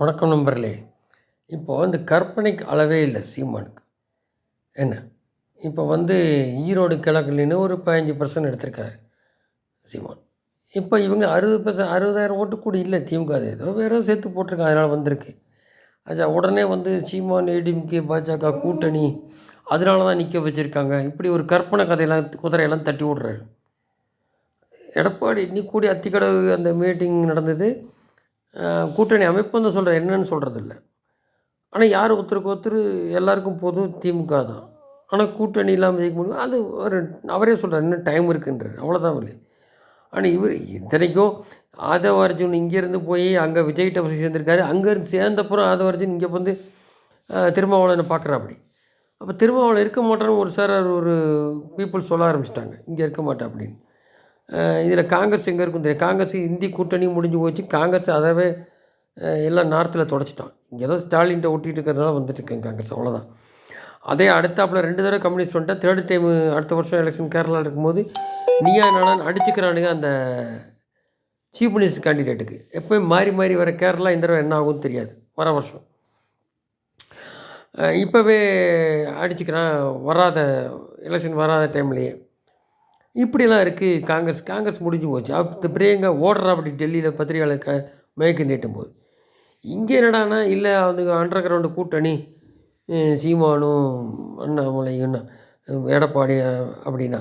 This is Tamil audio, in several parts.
வணக்கம் நம்பர்லே இப்போது இந்த கற்பனைக்கு அளவே இல்லை சீமானுக்கு. என்ன? இப்போ வந்து ஈரோடு கிழக்குலேன்னு ஒரு பதினஞ்சு பர்சன்ட் எடுத்திருக்காரு சீமான். இப்போ இவங்க அறுபது பர்சன்ட் அறுபதாயிரம் ஓட்டு கூட இல்லை திமுக அது ஏதோ வேற சேர்த்து போட்டிருக்காங்க அதனால் வந்திருக்கு. அச்சா உடனே வந்து சீமான் ஏடிஎம்கே பாஜக கூட்டணி அதனால தான் நிற்க வச்சுருக்காங்க. இப்படி ஒரு கற்பனை கதையெல்லாம் குதிரையெல்லாம் தட்டி விட்றாரு. எடப்பாடி இன்னி கூடி அத்திக்கடவு அந்த மீட்டிங் நடந்தது. கூட்டணி அமைப்புன்னு சொல்கிற என்னன்னு சொல்கிறதில்ல ஆனால் யார் ஒருத்தருக்கு ஒருத்தர் எல்லாருக்கும் பொது திமுக தான். ஆனால் கூட்டணி இல்லாமல் ஜெயிக்க முடியும்? அது ஒரு அவரே சொல்கிறார் இன்னும் டைம் இருக்குன்றார். அவ்வளோதான் இல்லை ஆனால் இவர் இத்தனைக்கும் ஆதவ அர்ஜுன் இங்கேருந்து போய் அங்கே விஜய்கிட்ட போய் சேர்ந்திருக்காரு. அங்கேருந்து சேர்ந்தப்புறம் ஆதவ அர்ஜுன் இங்கே வந்து திருமாவளவனை பார்க்குறாப்படி அப்போ திருமாவளவன் இருக்க மாட்டேன்னு ஒரு சார் ஒரு பீப்புள் சொல்ல ஆரம்பிச்சிட்டாங்க. இங்கே இருக்க மாட்டேன் அப்படின்னு இதில் காங்கிரஸ் எங்கே இருக்கும் தெரியும். காங்கிரஸ் இந்தி கூட்டணி முடிஞ்சு போச்சு. காங்கிரஸ் அதாவே எல்லாம் நார்த்தில் தொடச்சிட்டான். இங்கே ஏதோ ஸ்டாலின்ட்ட ஒட்டிகிட்டு இருக்கிறதுனால வந்துட்டு இருக்கேன் காங்கிரஸ். அவ்வளோதான் அதே அடுத்தாப்பில் ரெண்டு தடவை கம்யூனிஸ்ட் வந்துட்டா தேர்ட் டைம் அடுத்த வருஷம் எலெக்ஷன் கேரளாவில் இருக்கும்போது நீயா நானும் அடிச்சுக்கிறானுங்க அந்த சீஃப் மினிஸ்டர் கேண்டிடேட்டுக்கு எப்போயும் மாறி மாறி வர கேரளா இந்த தடவை என்ன ஆகும்னு தெரியாது. வர வருஷம். இப்போவே அடிச்சுக்கிறான். வராத எலெக்ஷன் வராத டைம்லேயே இப்படிலாம் இருக்குது காங்கிரஸ் காங்கிரஸ் முடிஞ்சு போச்சு. அப்போ பிரியங்கா ஓடுறா அப்படி டெல்லியில் பத்திரிகையாளர் க மயக்க நீட்டும் போது இங்கே என்னடானா இல்லை அது அண்டர் கிரவுண்டு கூட்டணி சீமானும் அண்ணாமலையும் எடப்பாடி அப்படின்னா.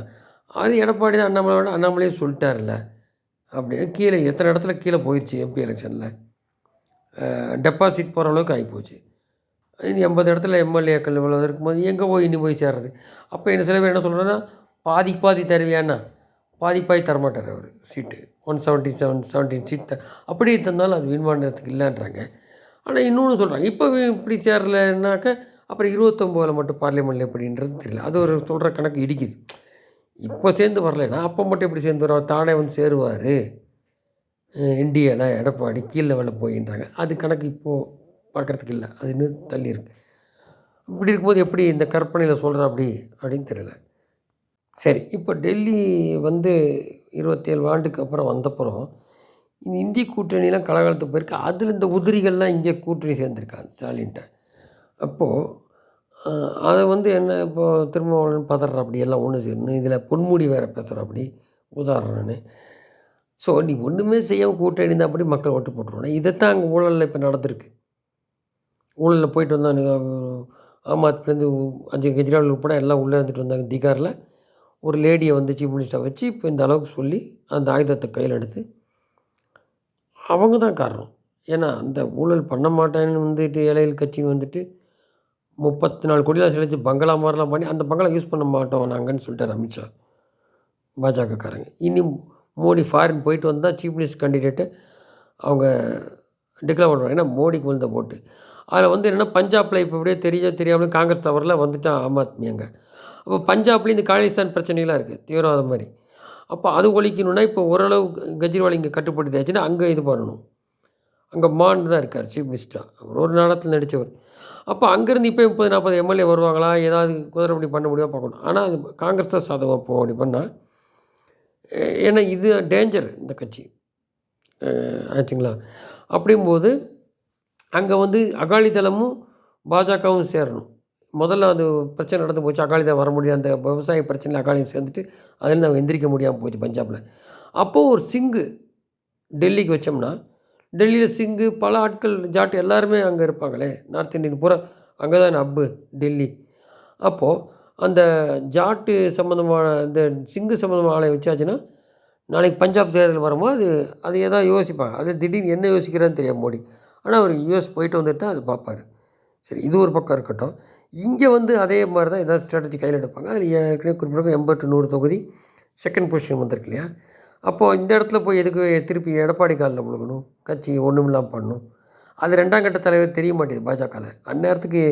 அது எடப்பாடி தான் அண்ணாமலையோட அண்ணாமலையே சொல்லிட்டார்ல அப்படி கீழே எத்தனை இடத்துல கீழே போயிடுச்சு எம்பி எலெக்ஷனில் டெபாசிட் போகிற அளவுக்கு ஆகிப்போச்சு இனி எண்பது இடத்துல எம்எல்ஏக்கள் இவ்வளோ இருக்கும்போது எங்கே போய் இனி போய் சேர்றது? அப்போ என்ன சில பேர் என்ன சொல்கிறேன்னா பாதி பாதி தருவியான்னா பாதி பாதி தரமாட்டார் அவர் seat one seventy seven seventeen seat த அப்படி தந்தாலும் அது வின் பண்ணுறதுக்கு இல்லைன்றாங்க. ஆனால் இன்னொன்று சொல்கிறாங்க இப்போ இப்படி சேரலைன்னாக்க அப்புறம் இருபத்தொம்போதில் மட்டும் பார்லிமெண்ட்டில் எப்படின்றது தெரியல. அது ஒரு சொல்கிற கணக்கு இடிக்குது. இப்போ சேர்ந்து வரலைன்னா அப்போ மட்டும் எப்படி சேர்ந்து வரும் தானே வந்து சேருவார். இந்தியாவில் எடப்பாடி கீழ் லெவலில் போயின்றாங்க. அது கணக்கு இப்போது பார்க்குறதுக்கு இல்லை. அது இன்னும் தள்ளி இருக்கு. இப்படி இருக்கும்போது எப்படி இந்த கற்பனையில் சொல்கிற அப்படி அப்படின்னு தெரியல. சரி இப்போ டெல்லி வந்து இருபத்தேழு ஆண்டுக்கு அப்புறம் வந்தப்புறம் இந்த இந்திய கூட்டணிலாம் கலகாலத்து போயிருக்கு. அதில் இந்த உதிரிகள்லாம் இங்கே கூட்டணி சேர்ந்துருக்காங்க ஸ்டாலின்ட்ட. அப்போது அதை வந்து என்ன இப்போது திருமாவளவன் பதற அப்படி எல்லாம் ஒன்று சேரணும் இதில் பொன்முடி வேறு பேசுகிற அப்படி உதாரணம்னு. ஸோ நீ ஒன்றுமே செய்யாமல் கூட்டணி இருந்தால் அப்படி மக்கள் ஓட்டு போட்டுருவோம் இதைத்தான் அங்கே ஊழலில் இப்போ நடந்திருக்கு. ஊழலில் போயிட்டு வந்தாங்க ஆம் ஆத்மிலேருந்து அஞ்சு கெஜ்ரிவால் உட்பட எல்லாம் உள்ளே இருந்துட்டு வந்தாங்க திகாரில். ஒரு லேடியை வந்து சீஃப் மினிஸ்டர் வச்சு இப்போ இந்த அளவுக்கு சொல்லி அந்த ஆயுதத்தை கையில் எடுத்து அவங்க தான் காரணம். ஏன்னா அந்த ஊழல் பண்ண மாட்டேன்னு வந்துட்டு இலையில் கட்சின்னு வந்துட்டு முப்பத்தி நாலு கோடிலாம் செலச்சு பங்களா மாதிரிலாம் பண்ணி அந்த பங்களா யூஸ் பண்ண மாட்டோம் நாங்கன்னு சொல்லிட்டார் அமித்ஷா பாஜகக்காரங்க. இனி மோடி ஃபாரின் போயிட்டு வந்தால் சீஃப் மினிஸ்டர் கேண்டிடேட்டு அவங்க டிக்ளேர் பண்ணுவாங்க. ஏன்னா மோடிக்கு விழுந்த போட்டு அதில் வந்து என்னென்னா பஞ்சாபில் இப்போ இப்படியே தெரிய தெரியாமல் காங்கிரஸ் தவறில் வந்துட்டான் ஆம் ஆத்மி அங்கே. அப்போ பஞ்சாப்லேயும் இந்த காலிஸ்தான் பிரச்சனைலாம் இருக்குது தீவிரவாதம் மாதிரி. அப்போ அது ஒழிக்கணும்னா இப்போ ஓரளவு கெஜ்ரிவால் இங்கே கட்டுப்படுத்தியாச்சுன்னா அங்கே இது பண்ணணும். அங்கே மான் தான் இருக்கார் சீஃப் மினிஸ்டராக அவர் ஒரு நாடத்தில் நடித்தவர் அப்போ அங்கேருந்து இப்போ முப்பது நாற்பது எம்எல்ஏ வருவாங்களா? ஏதாவது குதிரைப்படி பண்ண முடியுமா பார்க்கணும். ஆனால் அது காங்கிரஸ் தான் சாதகம் அப்போ அப்படி பண்ணால் ஏன்னா இது டேஞ்சர் இந்த கட்சி. ஆச்சுங்களா? அப்படிங்கும்போது அங்கே வந்து அகாலிதளமும் பாஜகவும் சேரணும். முதல்ல அது பிரச்சனை நடந்து போச்சு. அகாலிதளம் வர முடியாது அந்த விவசாய பிரச்சனையில் அகாலியும் சேர்ந்துட்டு அதில் நம்ம எந்திரிக்க முடியாமல் போச்சு பஞ்சாபில். அப்போது ஒரு சிங்கு டெல்லிக்கு வச்சோம்னா டெல்லியில் சிங்கு பல ஆட்கள் ஜாட் எல்லாருமே அங்கே இருப்பாங்களே. நார்த் இந்தியன் பூரா அங்கே தான் அப்பு டெல்லி. அப்போது அந்த ஜாட்டு சம்மந்தமான இந்த சிங்கு சம்மந்தமான ஆளை வச்சாச்சுன்னா நாளைக்கு பஞ்சாப் தேர்தல் வரும்போது அது அது எதாவது யோசிப்பாங்க. அது திடீர்னு என்ன யோசிக்கிறான்னு தெரியாது மோடி. ஆனால் அவர் யூஎஸ் போயிட்டு வந்துட்டு தான் அது பார்ப்பாரு. சரி இது ஒரு பக்கம் இருக்கட்டும். இங்கே வந்து அதே மாதிரி தான் ஏதாவது ஸ்ட்ராட்டஜி கையில் எடுப்பாங்க. அதில் ஏற்கனவே குறிப்பிட்ட எண்பத்து நூறு தொகுதி செகண்ட் பொசிஷன் வந்திருக்கு இல்லையா? அப்போது இந்த இடத்துல போய் எதுக்கு திருப்பி எடப்பாடி காலில் முழுகணும்? கட்சி ஒன்றும் இல்லாமல் பண்ணணும். அது ரெண்டாம் கட்ட தலைவர் தெரிய மாட்டேது பாஜகவில் அந்நேரத்துக்கு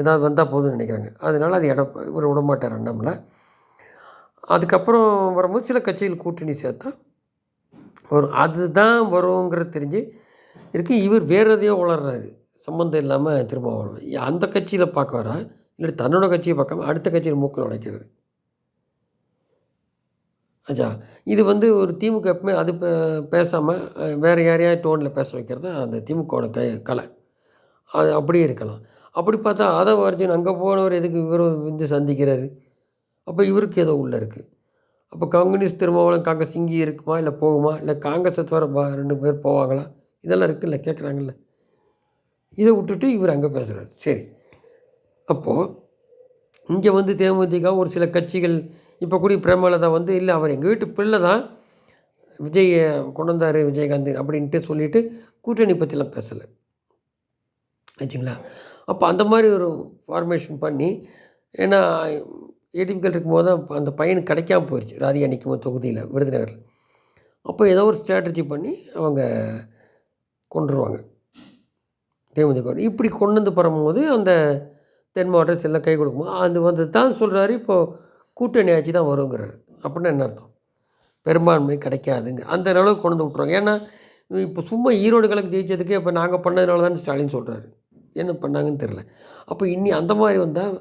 ஏதாவது வந்தால் போதும்னு நினைக்கிறாங்க. அதனால் அது எடப்ப இவர் விடமாட்டார் அண்ணாமலை. அதுக்கப்புறம் வரும்போது சில கட்சிகள் கூட்டணி சேர்த்தா வரும். அதுதான் வருங்கிறது தெரிஞ்சு இருக்குது இவர் வேறு எதையோ வளர்றாரு சம்மந்தம் இல்லாமல் திரும்ப அந்த கட்சியில் பார்க்க வரா இல்லை தன்னோட கட்சியை பார்க்காம அடுத்த கட்சியில் மூக்கில் உடைக்கிறது. ஆச்சா இது வந்து ஒரு திமுக எப்பவுமே அது பேசாமல் வேறு யாரையாவது டோனில் பேச வைக்கிறது தான் அந்த திமுகவோட கை கலை. அது அப்படியே இருக்கலாம். அப்படி பார்த்தா அதை அர்ஜுன் அங்கே போனவர் எதுக்கு இவர் வந்து சந்திக்கிறாரு? அப்போ இவருக்கு ஏதோ உள்ளே இருக்குது அப்போ கம்யூனிஸ்ட் திருமாவளம் காங்கிரஸ் இங்கே இருக்குமா? இல்லை போகுமா? இல்லை காங்கிரஸை தவிர ரெண்டு பேர் போவாங்களா? இதெல்லாம் இருக்குல்ல கேட்குறாங்கல்ல இதை விட்டுட்டு இவர் அங்கே பேசுகிறார் சரி. அப்போது இங்கே வந்து தேமுதிக ஒரு சில கட்சிகள் இப்போ கூடிய பிரேமலதா வந்து இல்லை அவர் எங்கள் வீட்டு பிள்ளை தான். விஜய் கொண்டு வந்தார் விஜயகாந்த் அப்படின்ட்டு சொல்லிட்டு கூட்டணி பற்றிலாம் பேசலை. ஆச்சுங்களா? அப்போ அந்த மாதிரி ஒரு ஃபார்மேஷன் பண்ணி ஏன்னா ஏடிஎம்கள் இருக்கும்போது தான் அந்த பையனுக்கு கிடைக்காம போயிடுச்சு ராதிகா நிற்கும் தொகுதியில் விருதுநகரில். அப்போ ஏதோ ஒரு ஸ்ட்ராட்டஜி பண்ணி அவங்க கொண்டுருவாங்க. தேமுதிக இப்படி கொண்டு வந்து பரம்போது அந்த தென் மாவட்டத்தில் எல்லாம் கை கொடுக்கும்போது அது வந்து தான் சொல்கிறாரு இப்போது கூட்டணி ஆட்சி தான் வருங்கிறார். அப்படின்னா என்ன அர்த்தம்? பெரும்பான்மை கிடைக்காதுங்க. அந்த அளவுக்கு கொண்டு வந்து விட்ருவாங்க ஏன்னா இப்போ சும்மா ஈரோடு கிழக்கு ஜெயிச்சதுக்கு இப்போ நாங்கள் பண்ணதுனால தான் ஸ்டாலின் சொல்கிறாரு என்ன பண்ணாங்கன்னு தெரில அப்போ இன்னி அந்த மாதிரி வந்தால்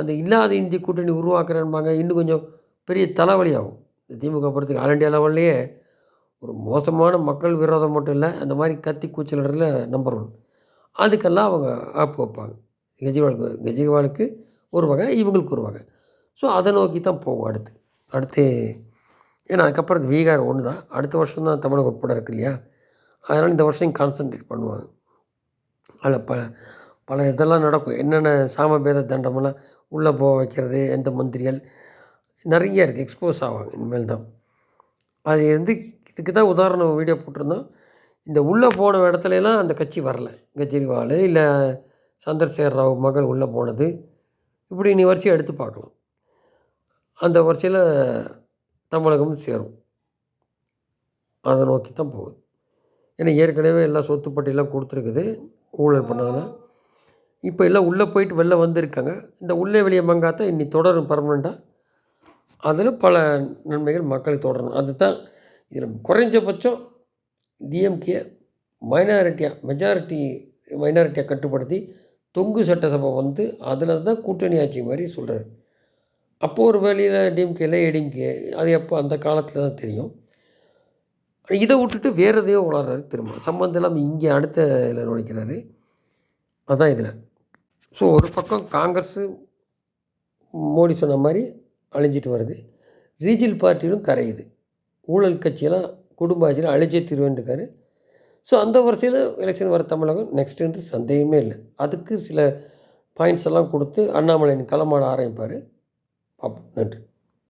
அந்த இல்லாத இந்திய கூட்டணி உருவாக்குறேன்பாங்க. இன்னும் கொஞ்சம் பெரிய தலைவலி ஆகும். இந்த திமுக படத்துக்கு ஆல் இண்டியா லெவல்லையே ஒரு மோசமான மக்கள் விரோதம் மட்டும் இல்லை அந்த மாதிரி கத்தி கூச்சலிடறதுல நம்பர் ஒன் அதுக்கெல்லாம் அவங்க ஆப்பு வைப்பாங்க. கெஜ்ரிவாலுக்கு கெஜ்ரிவாலுக்கு ஒரு வகை இவங்களுக்கு ஒரு வகை. ஸோ அதை நோக்கி தான் போகும் அடுத்து. அடுத்து ஏன்னா அதுக்கப்புறம் இது பீகார் ஒன்று தான். அடுத்த வருஷம் தான் தமிழகம் உட்பட இருக்கு இல்லையா? அதனால் இந்த வருஷம் கான்சன்ட்ரேட் பண்ணுவாங்க. அதில் பல பல இதெல்லாம் நடக்கும். என்னென்ன சாமபேத தண்டமெல்லாம் உள்ளே போக வைக்கிறது எந்த மந்திரிகள் நிறைய இருக்குது எக்ஸ்போஸ் ஆவாங்க இனிமேல் தான் அது வந்து இதுக்கு தான் உதாரணம் வீடியோ போட்டிருந்தோம். இந்த உள்ளே போன இடத்துலலாம் அந்த கட்சி வரல. கெஜ்ரிவால் இல்லை சந்திரசேகர் ராவ் மகள் உள்ளே போனது. இப்படி நீ வரிசையை எடுத்து பார்க்கலாம். அந்த வரிசையில் தமிழகமும் சேரும். அதை நோக்கி தான் போகுது. ஏன்னா ஏற்கனவே எல்லாம் சொத்துப்பட்டியெல்லாம் கொடுத்துருக்குது. ஊழல் பண்ணதில் இப்போ எல்லாம் உள்ளே போயிட்டு வெளில வந்திருக்காங்க. இந்த உள்ளே வெளியே மங்காத்தா இன்னி தொடரும் பர்மனெண்ட்டாக அதில் பல நன்மைகள் மக்களுக்கு தொடரணும். அதுதான் இதில் குறைஞ்சபட்சம் டிஎம்கே மைனாரிட்டியாக மெஜாரிட்டி மைனாரிட்டியாக கட்டுப்படுத்தி தொங்கு சட்டசபை வந்து அதில் தான் கூட்டணி ஆட்சி மாதிரி சொல்கிறாரு அப்போது ஒரு வேலையில் டிஎம்கேல ஏடிஎம்கே அது எப்போ அந்த காலத்தில் தான் தெரியும். இதை விட்டுட்டு வேறு எதையோ வளர்றாரு திரும்ப. சம்மந்தம் இல்லாமல் இங்கே அடுத்த இதில் நுழைக்கிறாரு. அதுதான் இதில். ஸோ ஒரு பக்கம் காங்கிரஸு மோடி சொன்ன மாதிரி அழிஞ்சிட்டு வருது. ரீஜியல் பார்ட்டியிலும் கரையுது. ஊழல் கட்சியெல்லாம் குடும்ப ஆட்சியில் அழிச்சே தீர்வேன்ருக்காரு ஸோ அந்த வரிசையில் எலெக்ஷன் வர தமிழகம் நெக்ஸ்ட் வந்து சந்தேகமே இல்லை. அதுக்கு சில பாயிண்ட்ஸ் எல்லாம் கொடுத்து அண்ணாமலையின் களமாட ஆரம்பிப்பார். பார்ப்போம் நன்றி.